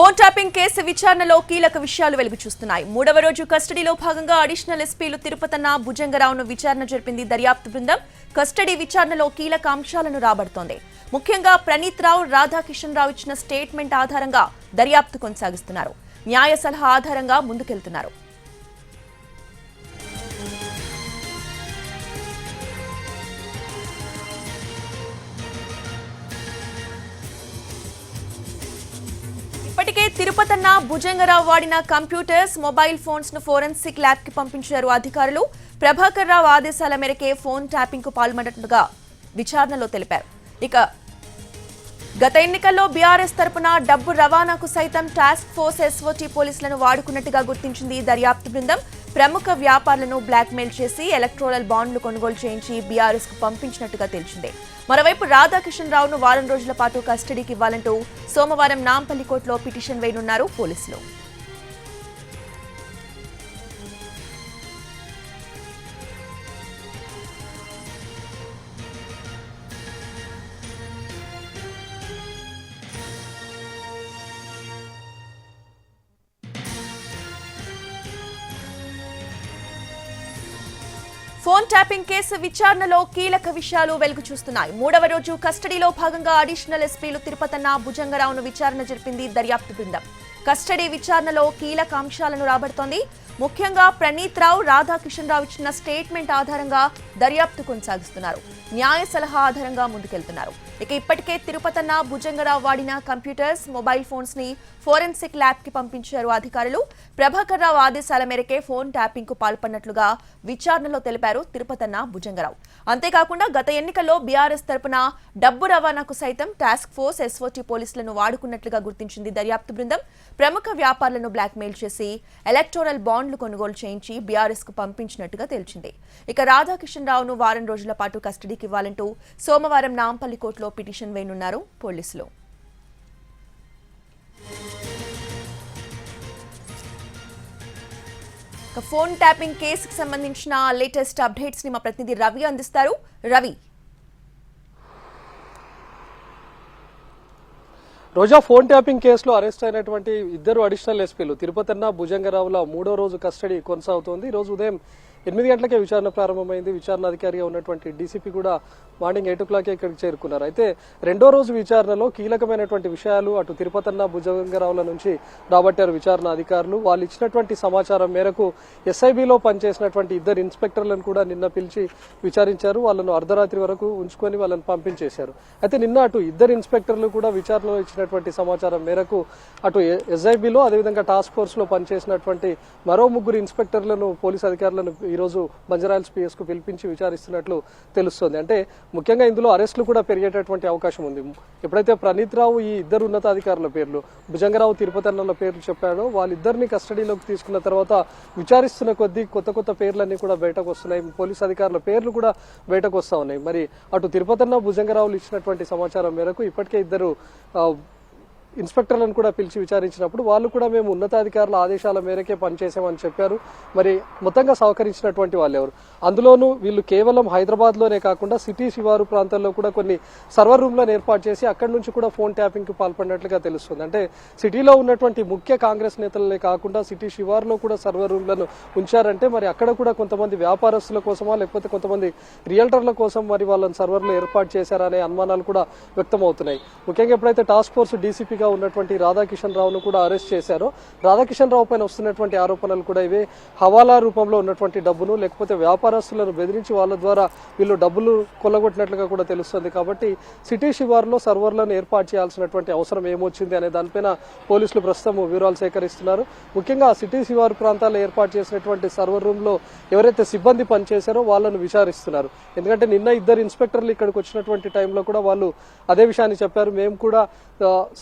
Phone tapping case విచారణలో కీలక విషయాలు వెలుగు చూస్తున్నాయి. మూడవ రోజు కస్టడీలో భాగంగా అడిషనల్ ఎస్పీలు తిరుపతన్న భుజంగరావును విచారణ జరిపింది దర్యాప్తు బృందం. కస్టడీ విచారణలో కీలక అంశాలను రాబడుతోంది. ముఖ్యంగా ప్రణీత్ రావు రాధాకిషన్ రావు ఇచ్చిన స్టేట్మెంట్ ఆధారంగా దర్యాప్తు కొనసాగిస్తున్నారు. న్యాయ సలహా ఆధారంగా ముందుకెళ్తున్నారు. ఇప్పటికే తిరుపతన్న భుజంగరావు వాడిన కంప్యూటర్స్ మొబైల్ ఫోన్స్ను ఫోరెన్సిక్ ల్యాబ్కి పంపించారు అధికారులు. ప్రభాకర్ రావు ఆదేశాల మేరకే ఫోన్ ట్యాపింగ్కు పాల్పడినట్లుగా విచారణలో తెలిపారు. ఇక గత ఎన్నికల్లో బీఆర్ఎస్ తరపున డబ్బు రవాణాకు సైతం టాస్క్ ఫోర్స్ ఎస్ఓటీ పోలీసులను వాడుకున్నట్టుగా గుర్తించింది దర్యాప్తు బృందం. ప్రముఖ వ్యాపారులను బ్లాక్మెయిల్ చేసి ఎలక్ట్రోరల్ బాండ్లు కొనుగోలు చేయించి బీఆర్ఎస్కు పంపించినట్టుగా తెలిసిందే మరోవైపు రాధాకిషన్ రావును వారం రోజుల పాటు కస్టడీకి ఇవ్వాలంటూ సోమవారం నాంపల్లి కోర్టులో పిటిషన్ వేయనున్నారు పోలీసులు. ఫోన్ ట్యాపింగ్ కేసు విచారణలో కీలక విషయాలు వెలుగు చూస్తున్నాయి. మూడవ రోజు కస్టడీలో భాగంగా అడిషనల్ ఎస్పీలు తిరుపతన్న భుజంగరావును విచారణ జరిపింది దర్యాప్తు బృందం. కస్టడీ విచారణలో కీలక అంశాలను రాబడుతోంది. ముఖ్యంగా ప్రణీత్ రావు రాధాకిషన్ రావు ఇచ్చిన స్టేట్మెంట్ ఆధారంగా దర్యాప్తు కొనసాగిస్తున్నారు. న్యాయ సలహా ఆధారంగా ముందుకెళ్తున్నారు. ఇక ఇప్పటికే తిరుపతన్న భుజంగరావు వాడిన కంప్యూటర్స్ మొబైల్ ఫోన్స్ని ఫోరెన్సిక్ ల్యాబ్కి పంపించారు అధికారులు. ప్రభాకర్ రావు ఆదేశాల మేరకే ఫోన్ ట్యాపింగ్కు పాల్పడినట్లుగా విచారణలో తెలిపారు తిరుపతన్న భుజంగరావు. అంతేకాకుండా గత ఎన్నికల్లో బీఆర్ఎస్ తరపున డబ్బు రవాణాకు సైతం టాస్క్ ఫోర్స్ ఎస్ఓటీ పోలీసులను వాడుకున్నట్లుగా గుర్తించింది దర్యాప్తు బృందం. ప్రముఖ వ్యాపారులను బ్లాక్మెయిల్ చేసి ఎలక్టోరల్ బాండ్లు కొనుగోలు చేయించి బీఆర్ఎస్కు పంపించినట్టుగా తేల్చింది. ఇక రాధాకిషన్ రావును వారం రోజుల పాటు కస్టడీకి ఇవ్వాలంటూ సోమవారం నాంపల్లి కోర్టులో పిటిషన్ వేయనున్నారు పోలీసులు. ఫోన్ ట్యాపింగ్ కేసుకు సంబంధించిన లేటెస్ట్ అప్డేట్స్ని మా ప్రతినిధి రవి అందిస్తారు. రవి. రోజా ఫోన్ ట్యాపింగ్ కేసులో అరెస్ట్ అయినటువంటి ఇద్దరు అడిషనల్ ఎస్పీలు తిరుపతన్న భుజంగరావుల మూడో రోజు కస్టడీ కొనసాగుతోంది. ఈ రోజు ఉదయం ఎనిమిది గంటలకే విచారణ ప్రారంభమైంది. విచారణ అధికారిగా ఉన్నటువంటి డీసీపీ కూడా మార్నింగ్ ఎయిట్ ఓ క్లాకే ఇక్కడికి చేరుకున్నారు. అయితే రెండో రోజు విచారణలో కీలకమైనటువంటి విషయాలు అటు తిరుపతన్న భుజంగరావుల నుంచి రాబట్టారు విచారణ అధికారులు. వాళ్ళు ఇచ్చినటువంటి సమాచారం మేరకు ఎస్ఐబిలో పనిచేసినటువంటి ఇద్దరు ఇన్స్పెక్టర్లను కూడా నిన్న పిలిచి విచారించారు. వాళ్ళను అర్ధరాత్రి వరకు ఉంచుకొని వాళ్ళని పంపించేశారు. అయితే నిన్న అటు ఇద్దరు ఇన్స్పెక్టర్లు కూడా విచారణలో ఇచ్చినటువంటి సమాచారం మేరకు అటు ఎస్ఐబిలో అదేవిధంగా టాస్క్ ఫోర్స్లో పనిచేసినటువంటి మరో ముగ్గురు ఇన్స్పెక్టర్లను పోలీస్ అధికారులను ఈరోజు రోజు స్పీఎస్కు పిలిపించి విచారిస్తున్నట్లు తెలుస్తోంది. అంటే ముఖ్యంగా ఇందులో అరెస్టులు కూడా పెరిగేటటువంటి అవకాశం ఉంది. ఎప్పుడైతే ప్రణీత్ రావు ఈ ఇద్దరు ఉన్నతాధికారుల పేర్లు భుజంగరావు తిరుపతన్నల పేర్లు చెప్పాడో వాళ్ళిద్దరిని కస్టడీలోకి తీసుకున్న తర్వాత విచారిస్తున్న కొద్దీ కొత్త కొత్త పేర్లన్నీ కూడా బయటకు వస్తున్నాయి. పోలీస్ అధికారుల పేర్లు కూడా బయటకు వస్తా ఉన్నాయి. మరి అటు తిరుపతన్న భుజంగరావులు ఇచ్చినటువంటి సమాచారం మేరకు ఇప్పటికే ఇద్దరు ఇన్స్పెక్టర్లను కూడా పిలిచి విచారించినప్పుడు వాళ్ళు కూడా మేము ఉన్నతాధికారుల ఆదేశాల మేరకే పనిచేసామని చెప్పారు. మరి మొత్తంగా సహకరించినటువంటి వాళ్ళు ఎవరు? అందులోనూ వీళ్ళు కేవలం హైదరాబాద్లోనే కాకుండా సిటీ శివారు ప్రాంతాల్లో కూడా కొన్ని సర్వర్ రూమ్లను ఏర్పాటు చేసి అక్కడి నుంచి కూడా ఫోన్ ట్యాపింగ్కి పాల్పడినట్లుగా తెలుస్తుంది. అంటే సిటీలో ఉన్నటువంటి ముఖ్య కాంగ్రెస్ నేతలనే కాకుండా సిటీ శివారులో కూడా సర్వర్ రూమ్లను ఉంచారంటే మరి అక్కడ కూడా కొంతమంది వ్యాపారస్తుల కోసమా లేకపోతే కొంతమంది రియల్టర్ల కోసం మరి వాళ్ళని సర్వర్లు ఏర్పాటు చేశారనే అనుమానాలు కూడా వ్యక్తమవుతున్నాయి. ముఖ్యంగా ఎప్పుడైతే టాస్క్ ఫోర్స్ డీసీపీగా ఉన్నటువంటి రాధాకిషన్ రావును కూడా అరెస్ట్ చేశారు. రాధాకిషన్ రావు పైన వస్తున్నటువంటి ఆరోపణలు కూడా ఇవే. హవాలా రూపంలో ఉన్నటువంటి డబ్బును లేకపోతే వ్యాపారస్తులను బెదిరించి వాళ్ళ ద్వారా వీళ్ళు డబ్బులు కొల్లగొట్టినట్లుగా కూడా తెలుస్తుంది. కాబట్టి సిటీ శివారులో సర్వర్లను ఏర్పాటు చేయాల్సినటువంటి అవసరం ఏమొచ్చింది అనే దానిపైన పోలీసులు ప్రస్తుతం వివరాలు సేకరిస్తున్నారు. ముఖ్యంగా సిటీ శివారు ప్రాంతాల్లో ఏర్పాటు చేసినటువంటి సర్వర్ రూమ్లో ఎవరైతే సిబ్బంది పనిచేశారో వాళ్ళను విచారిస్తున్నారు. ఎందుకంటే నిన్న ఇద్దరు ఇన్స్పెక్టర్లు ఇక్కడికి వచ్చినటువంటి టైంలో కూడా వాళ్ళు అదే విషయాన్ని చెప్పారు. మేము కూడా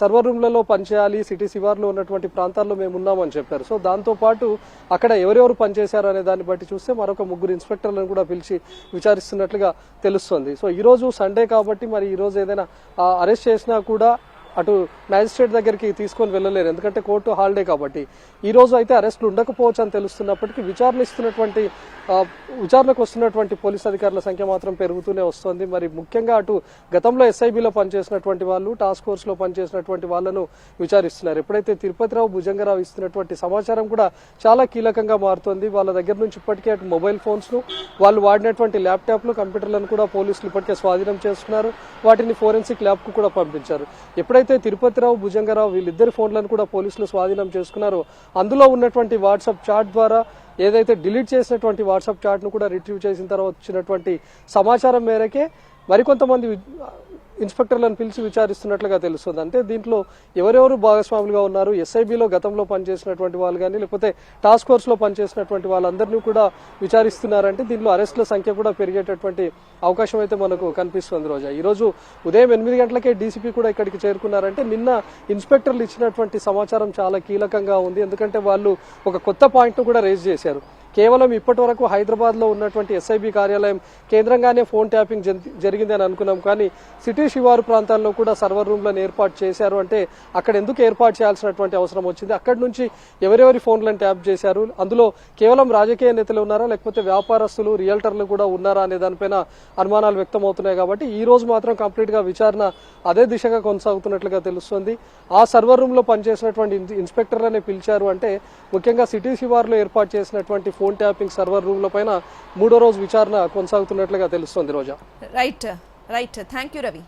సర్వర్ రూమ్లలో పనిచేయాలి సిటీ శివార్లో ఉన్నటువంటి ప్రాంతాల్లో మేము ఉన్నామని చెప్పారు. సో దాంతో పాటు అక్కడ ఎవరెవరు పనిచేశారు అనే దాన్ని బట్టి చూస్తే మరొక ముగ్గురు ఇన్స్పెక్టర్లను కూడా పిలిచి విచారిస్తున్నట్లుగా తెలుస్తుంది. సో ఈ రోజు సండే కాబట్టి మరి ఈరోజు ఏదైనా అరెస్ట్ చేసినా కూడా అటు మ్యాజిస్ట్రేట్ దగ్గరికి తీసుకొని వెళ్ళలేరు. ఎందుకంటే కోర్టు హాలిడే కాబట్టి. ఈ రోజు అయితే అరెస్టులు ఉండకపోవచ్చు అని తెలుస్తున్నప్పటికీ విచారణ ఇస్తున్నటువంటి విచారణకు వస్తున్నటువంటి పోలీస్ అధికారుల సంఖ్య మాత్రం పెరుగుతూనే వస్తోంది. మరి ముఖ్యంగా అటు గతంలో ఎస్ఐబిలో పనిచేసినటువంటి వాళ్ళు టాస్క్ ఫోర్స్లో పనిచేసినటువంటి వాళ్ళను విచారిస్తున్నారు. ఎప్పుడైతే తిరుపతిరావు భుజంగరావు ఇస్తున్నటువంటి సమాచారం కూడా చాలా కీలకంగా మారుతోంది. వాళ్ళ దగ్గర నుంచి ఇప్పటికే అటు మొబైల్ ఫోన్స్ను వాళ్ళు వాడినటువంటి ల్యాప్టాప్లు కంప్యూటర్లను కూడా పోలీసులు ఇప్పటికే స్వాధీనం చేస్తున్నారు వాటిని ఫోరెన్సిక్ ల్యాబ్కు కూడా పంపించారు. ఎప్పుడైతే తిరుపతిరావు భుజంగరావు వీళ్ళిద్దరి ఫోన్లను కూడా పోలీసులు స్వాధీనం చేసుకున్నారో. అందులో ఉన్నటువంటి వాట్సాప్ చాట్ ద్వారా ఏదైతే డిలీట్ చేసినటువంటి వాట్సాప్ చాట్ను కూడా రిట్రీవ్ చేసిన తర్వాత వచ్చినటువంటి సమాచారం మేరకే మరికొంతమంది ఇన్స్పెక్టర్లను పిలిచి విచారిస్తున్నట్లుగా తెలుస్తుంది. అంటే దీంట్లో ఎవరెవరు భాగస్వాములుగా ఉన్నారు ఎస్ఐబిలో గతంలో పనిచేసినటువంటి వాళ్ళు కానీ లేకపోతే టాస్క్ ఫోర్స్లో పనిచేసినటువంటి వాళ్ళందరినీ కూడా విచారిస్తున్నారంటే దీంట్లో అరెస్టుల సంఖ్య కూడా పెరిగేటటువంటి అవకాశం అయితే మనకు కనిపిస్తుంది రోజా. ఈరోజు ఉదయం ఎనిమిది గంటలకే డీసీపీ కూడా ఇక్కడికి చేరుకున్నారంటే నిన్న ఇన్స్పెక్టర్లు ఇచ్చినటువంటి సమాచారం చాలా కీలకంగా ఉంది. ఎందుకంటే వాళ్ళు ఒక కొత్త పాయింట్ను కూడా రేజ్ చేశారు. కేవలం ఇప్పటి వరకు హైదరాబాద్లో ఉన్నటువంటి ఎస్ఐబి కార్యాలయం కేంద్రంగానే ఫోన్ ట్యాపింగ్ జరి- జరిగింది అని అనుకున్నాం. కానీ సిటీ శివారు ప్రాంతాల్లో కూడా సర్వర్ రూమ్లను ఏర్పాటు చేశారు. అంటే అక్కడ ఎందుకు ఏర్పాటు చేయాల్సినటువంటి అవసరం వచ్చింది? అక్కడి నుంచి ఎవరెవరి ఫోన్లను ట్యాప్ చేశారు? అందులో కేవలం రాజకీయ నేతలు ఉన్నారా? లేకపోతే వ్యాపారస్తులు రియల్టర్లు కూడా ఉన్నారా అనే దానిపైన అనుమానాలు వ్యక్తమవుతున్నాయి కాబట్టి ఈ రోజు మాత్రం కంప్లీట్గా విచారణ అదే దిశగా కొనసాగుతున్నట్లుగా తెలుస్తుంది. ఆ సర్వర్ రూమ్లో పనిచేసినటువంటి ఇన్స్పెక్టర్లనే పిలిచారు. అంటే ముఖ్యంగా సిటీ శివారులో ఏర్పాటు చేసినటువంటి ఫోన్ ట్యాపింగ్ సర్వర్ రూమ్ల పైన మూడో రోజు విచారణ కొనసాగుతున్నట్లుగా తెలుస్తుంది Roja. Right right thank you Ravi